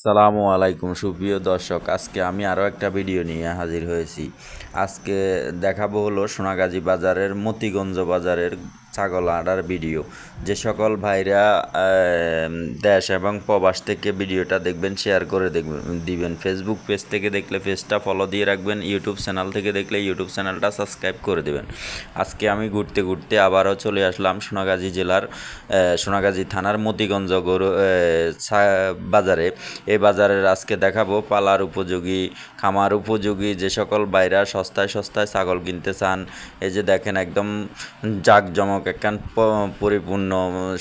আসসালামু আলাইকুম, সুপ্রিয় দর্শক। আজকে আমি আরও একটা ভিডিও নিয়ে হাজির হয়েছি। আজকে দেখাবো হলো সোনাগাজী বাজারের মতিগঞ্জ বাজারের ছাগল আড়ার ভিডিও। যে সকল ভাইরা দেশ এবং প্রবাস থেকে ভিডিওটা দেখবেন শেয়ার করে দেখবেন, দিবেন। ফেসবুক পেজ থেকে দেখলে পেজটা ফলো দিয়ে রাখবেন ইউটিউব চ্যানেল থেকে দেখলে ইউটিউব চ্যানেলটা সাবস্ক্রাইব করে দেবেন। আজকে আমি ঘুরতে ঘুরতে আবারও চলে আসলাম সোনাগাজী জেলার সোনাগাজী থানার মতিগঞ্জ গরু বাজারে। এই বাজারের আজকে দেখাবো পালার উপযোগী, খামার উপযোগী, যে সকল বাইরা সস্তায় সস্তায় ছাগল কিনতে চান। এই যে দেখেন একদম জাঁকজমক একখান পরিপূর্ণ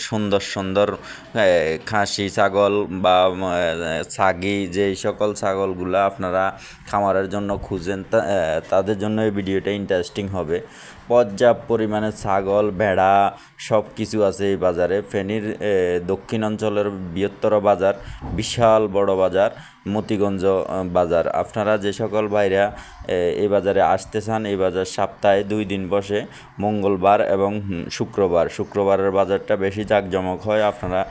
সুন্দর সুন্দর খাসি ছাগল বা ছাগি যে সকল ছাগলগুলা আপনারা খামারের জন্য খুঁজেন তাদের জন্য এই ভিডিওটা ইন্টারেস্টিং হবে। পর্যাপ্ত পরিমাণে ছাগল ভেড়া সব কিছু আছে এই বাজারে। ফেনীর দক্ষিণ অঞ্চলের বৃহত্তর বাজার বিশাল বড় বাজার মতিগঞ্জ বাজার। আপনারা যে সকল ভাইরা এ, এই বাজারে আসতে চান, এই বাজার সপ্তাহে দুই দিন বসে, মঙ্গলবার এবং শুক্রবার। শুক্রবারের বাজারটা বেশি জাঁকজমক হয়। আপনারা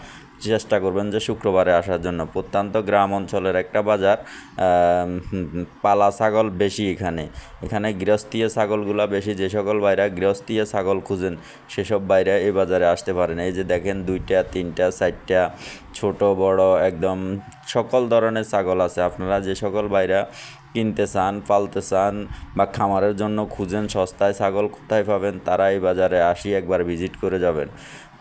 চেষ্টা করবেন যে শুক্রবারে আসার জন্য। প্রত্যন্ত গ্রাম অঞ্চলের একটা বাজার পালা ছাগল বেশি এখানে। এখানে গৃহস্থীয় ছাগলগুলা বেশি। যে সকল বাইরা গৃহস্থীয় ছাগল খুঁজেন, সেসব বাইরা এই বাজারে আসতে পারেন। এই যে দেখেন, দুইটা, তিনটা, চারটা ছোট, বড়, একদম সকল ধরনের ছাগল আছে। আপনারা যে সকল বাইরা কিনতে চান, পালতে চান বা খামারের জন্য খুঁজেন সস্তায় ছাগল কোথায় পাবেন তারা এই বাজারে আসি একবার ভিজিট করে যাবেন।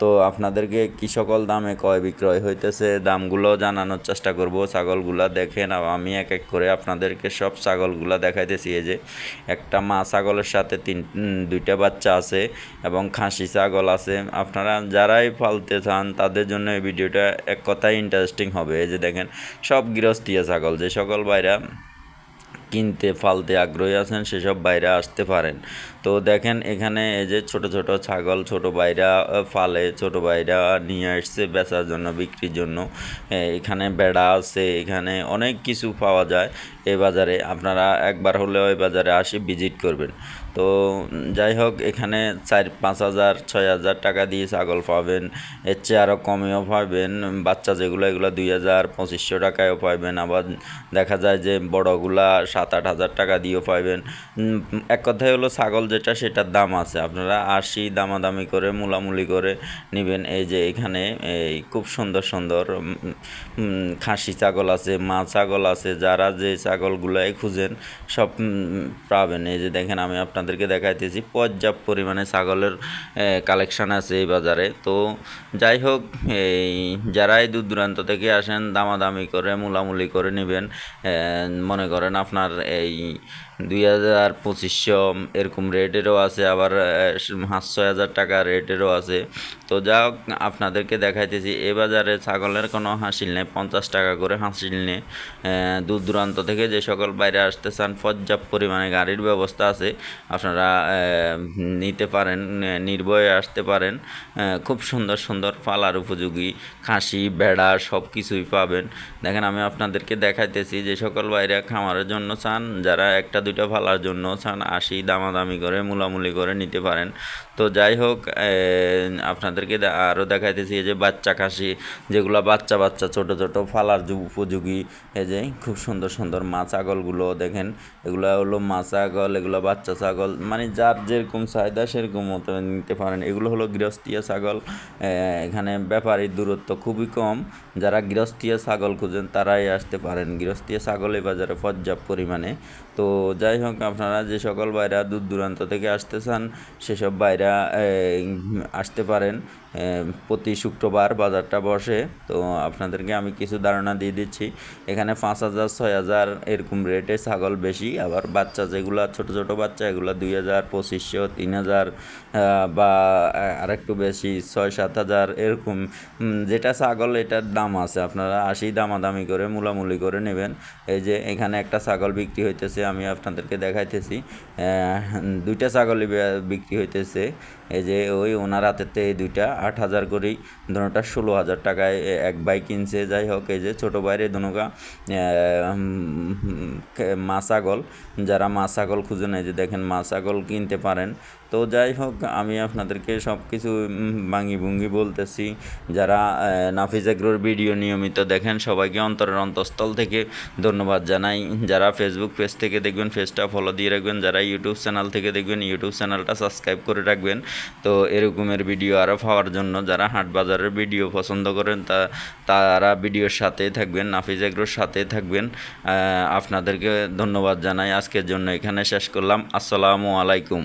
তো আপনাদেরকে কী সকল দামে কয় বিক্রয় হইতেছে, দামগুলো জানানোর চেষ্টা করব। ছাগলগুলা দেখেন, আমি এক এক করে আপনাদেরকে সব ছাগলগুলা দেখাইতেছি। এই যে একটা মা ছাগলের সাথে তিন দুইটা বাচ্চা আছে এবং খাসি ছাগল আছে। আপনারা যারাই পালতে চান, তাদের জন্য এই ভিডিওটা এক কথায় ইন্টারেস্টিং হবে। যে দেখেন, সব গৃহস্থীয় ছাগল, যে সকল বাইরা কিনতে ফালতে আগ্রহী আছেন সেসব বাইরে আসতে পারেন। তো দেখেন, এখানে এই যে ছোট ছোট ছাগল, ছোট বাইরা ফালে ছোট বাইরা নিয়ে আসছে বেচার জন্য, বিক্রির জন্য। এখানে বেড়া আছে, এখানে অনেক কিছু পাওয়া যায়। এই বাজারে আপনারা একবার হলেও এই বাজারে আসে ভিজিট করবেন। তো যাই হোক এখানে চার, পাঁচ হাজার, ছয় হাজার টাকা দিয়ে ছাগল পাবেন। এর চেয়ে আরও কমেও পাবেন। বাচ্চা যেগুলো, এগুলো দুই হাজার পঁচিশশো টাকায়ও পাবেন। আবার দেখা যায় যে বড়গুলা সাত, আট হাজার টাকা দিয়েও পাবেন। এক কথায় হলো ছাগল যেটা, সেটার দাম আছে। আপনারা আশি দামাদামি করে, মুলামুলি করে নেবেন। এই যে এখানে এই খুব সুন্দর সুন্দর খাসি ছাগল আছে, মা ছাগল আছে। যারা যে ছাগলগুলাই খুঁজেন, সব পাবেন। এই যে দেখেন, আমি আপনাদেরকে দেখাইতেছি, পর্যাপ্ত পরিমাণে ছাগলের কালেকশান আছে এই বাজারে। তো যাই হোক, এই যারাই দূর দূরান্ত থেকে আসেন, দামাদামি করে, মুলামুলি করে নেবেন মনে করেন আপনার এই দুই হাজার পঁচিশশো এরকম রেটেরও আছে, আবার পাঁচ ছয় হাজার টাকা রেটেরও আছে। তো যা হোক, আপনাদেরকে দেখাইতেছি, এ বাজারে ছাগলের কোনো হাসিল নেই, পঞ্চাশ টাকা করে হাসিল নেই। দূর দূরান্ত থেকে যে সকল বাইরে আসতে চান, পর্যাপ্ত পরিমাণে গাড়ির ব্যবস্থা আছে, আপনারা নিতে পারেন, নির্ভয়ে আসতে পারেন। খুব সুন্দর সুন্দর পালার উপযোগী, খাসি, ভেড়া সব কিছুই পাবেন। দেখেন, আমি আপনাদেরকে দেখাইতেছি, যে সকল বাইরে খামারের জন্য চান, যারা একটা দুইটা ফালার জন্য চান আশি দামাদামি করে মুলামুলি করে নিতে পারেন। তো যাই হোক আপনাদেরকে আরও দেখাইতেছি এই যে বাচ্চা খাসি, যেগুলো বাচ্চা বাচ্চা, ছোট ছোট ফালার উপযোগী। এই যে খুব সুন্দর সুন্দর মা ছাগলগুলো দেখেন, এগুলো হলো মা ছাগল এগুলো বাচ্চা ছাগল মানে যার যেরকম চাহিদা সেরকম মতো নিতে পারেন। এগুলো হলো গৃহস্থীয় ছাগল এখানে ব্যাপারীর দূরত্ব খুবই কম। যারা গৃহস্থীয় ছাগল খুঁজেন তারাই আসতে পারেন। গৃহস্থীয় ছাগল এই বাজারে পর্যাপ্ত পরিমাণে। তো যাই হোক, আপনারা যে সকল বাইরা দূর দূরান্ত থেকে আসতে চান, সেসব বাইরা আসতে পারেন। প্রতি শুক্রবার বাজারটা বসে। তো আপনাদেরকে আমি কিছু ধারণা দিয়ে দিচ্ছি। এখানে পাঁচ হাজার, ছয় হাজার এরকম রেটে ছাগল বেশি। আবার বাচ্চা যেগুলো, ছোট ছোট বাচ্চা, এগুলো দুই হাজার, পঁচিশশো, তিন হাজার বা আরেকটু বেশি, ছয়, সাত হাজার এরকম। যেটা ছাগল, এটার দাম আছে। আপনারা আসি দামাদামি করে, মুলামুলি করে নেবেন। এই যে এখানে একটা ছাগল বিক্রি হইতেছে, আমি আপনাদেরকে দেখাইতেছি। দুইটা ছাগলই বিক্রি হইতেছে। এই যে ওই ওনার হাতেতে এই দুইটা। আট হাজার করেই দোনোটা ষোলো হাজার টাকায় এক বাই কিনছে। যাই হোক, এই যে ছোটো বাইরে দুনুকা মাছাগল যারা মাছাগল খুঁজে নেয় যে দেখেন মা ছাগল কিনতে পারেন তো যাই হোক, আমি আপনাদেরকে সব কিছু ভাঙ্গি ভুঙ্গি বলতেছি। যারা নাফিজ এগ্রোর ভিডিও নিয়মিত দেখেন, সবাইকে অন্তরের অন্তঃস্থল থেকে ধন্যবাদ জানাই। যারা ফেসবুক পেজ থেকে দেখবেন পেজটা ফলো দিয়ে রাখবেন। যারা ইউটিউব চ্যানেল থেকে দেখবেন ইউটিউব চ্যানেলটা সাবস্ক্রাইব করে রাখবেন। তো এরকমের ভিডিও আরও পাওয়ার জন্য যারা হাট বাজারের ভিডিও পছন্দ করেন, তা, তারা ভিডিওর সাথেই থাকবেন নাফিজ এগ্রোর সাথেই থাকবেন। আপনাদেরকে ধন্যবাদ জানাই। আজকের জন্য এখানে শেষ করলাম। আসসালামু আলাইকুম।